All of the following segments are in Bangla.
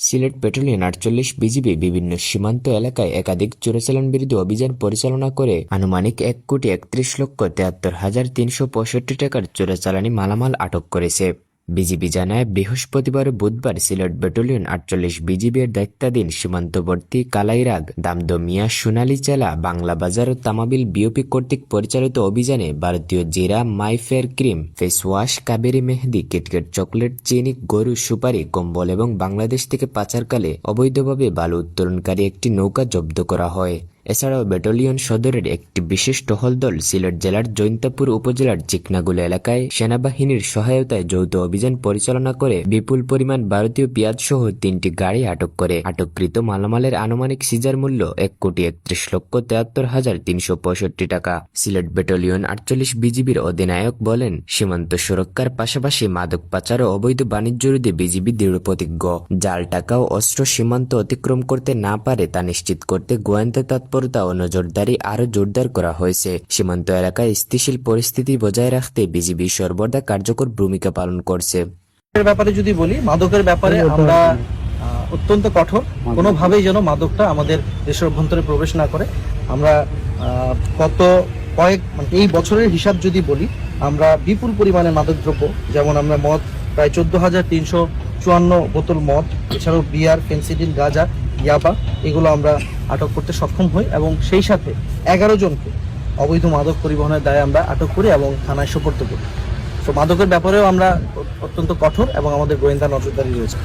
সিলেট ব্যাটালিয়ন আটচল্লিশ বিজিবি বিভিন্ন সীমান্ত এলাকায় একাধিক চোরাচালান বিরোধী অভিযান পরিচালনা করে আনুমানিক এক কোটি একত্রিশ লক্ষ তেহাত্তর হাজার তিনশো পঁয়ষট্টি টাকার চোরাচালানি মালামাল আটক করেছে। বিজিবি জানায়, বৃহস্পতিবার বুধবার সিলেট ব্যাটালিয়ন আটচল্লিশ বিজিবির দায়িত্বাধীন সীমান্তবর্তী কালাইরাগ, দামদমিয়া সোনালী জেলা বাংলা বাজার ও তামাবিল বিওপি কর্তৃক পরিচালিত অভিযানে ভারতীয় জিরা myfair cream face wash Kaveri মেহেদি কিটকেট চকলেট, চিনি, গরু, সুপারি, কম্বল এবং বাংলাদেশ থেকে পাচারকালে অবৈধভাবে বালু উত্তোলনকারী একটি নৌকা জব্দ করা হয়। এছাড়াও ব্যাটালিয়ন সদরের একটি বিশেষ টহল দল সিলেট জেলার জৈন্তাপুর উপজেলার চিকনাগুলো এলাকায় সেনাবাহিনীর সহায়তায় যৌথ অভিযান পরিচালনা করে বিপুল পরিমাণ ভারতীয় পেঁয়াজ সহ তিনটি গাড়ি আটক করে। আটককৃত মালামালের আনুমানিক সিজার মূল্য এক কোটি একত্রিশ লক্ষ তেহাত্তর হাজার তিনশো পঁয়ষট্টি টাকা। সিলেট ব্যাটালিয়ন আটচল্লিশ বিজিবির অধিনায়ক বলেন, সীমান্ত সুরক্ষার পাশাপাশি মাদক পাচার ও অবৈধ বাণিজ্য রোধে বিজিবি দৃঢ় প্রতিজ্ঞ। জাল টাকা ও অস্ত্র সীমান্ত অতিক্রম করতে না পারে তা নিশ্চিত করতে গোয়েন্দা তৎপরতা ও নজরদারি আরও জোরদার করা হয়েছে। সীমান্ত এলাকায় স্থিতিশীল পরিস্থিতি বজায় রাখতে বিজিবি সর্বদা কার্যকর ভূমিকা পালন করছে। ব্যাপারে যদি বলি মাদকের ব্যাপারে আমরা আহ, অত্যন্ত কঠোর। কোনোভাবেই যেন মাদকটা আমাদের দেশের অভ্যন্তরে প্রবেশ না করে। আমরা গত কয়েক মানে এই বছরের হিসাব যদি বলি আমরা বিপুল পরিমাণে মাদকদ্রব্য যেমন আমরা মদ প্রায় চোদ্দ হাজার তিনশো চুয়ান্ন বোতল মদ এছাড়াও বিয়ার ফেন্সিডিল গাঁজা ইয়াবা, এগুলো আমরা আটক করতে সক্ষম হই এবং সেই সাথে এগারো জনকে অবৈধ মাদক পরিবহনের দায়ে আমরা আটক করি এবং থানায় সোপর্দ করি। তো মাদকের ব্যাপারেও আমরা অত্যন্ত কঠোর এবং আমাদের গোয়েন্দা নজরদারি রয়েছে।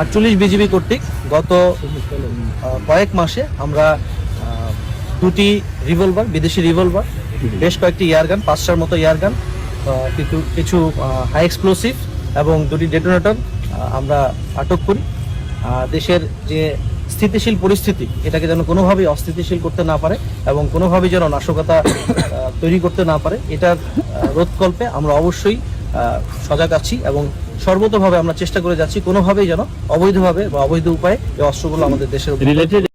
আটচল্লিশ বিজিবি কর্তৃক গত কয়েক মাসে আমরা দুটি রিভলভার, বিদেশি রিভলভার, বেশ কয়েকটি ইয়ারগান পাঁচটার মতো ইয়ারগান কিন্তু কিছু হাই এক্সপ্লোসিভ এবং দুটি ডেটোনেটর আমরা আটক করি। দেশের যে স্থিতিশীল পরিস্থিতি, এটাকে যেন কোনোভাবেই অস্থিতিশীল করতে না পারে এবং কোনোভাবেই যেন নাশকতা তৈরি করতে না পারে, এটার রোধকল্পে আমরা অবশ্যই সজাগ আছি এবং সর্বতভাবে আমরা চেষ্টা করে যাচ্ছি কোনোভাবেই যেন অবৈধভাবে বা অবৈধ উপায়ে এই অস্ত্রগুলো আমাদের দেশের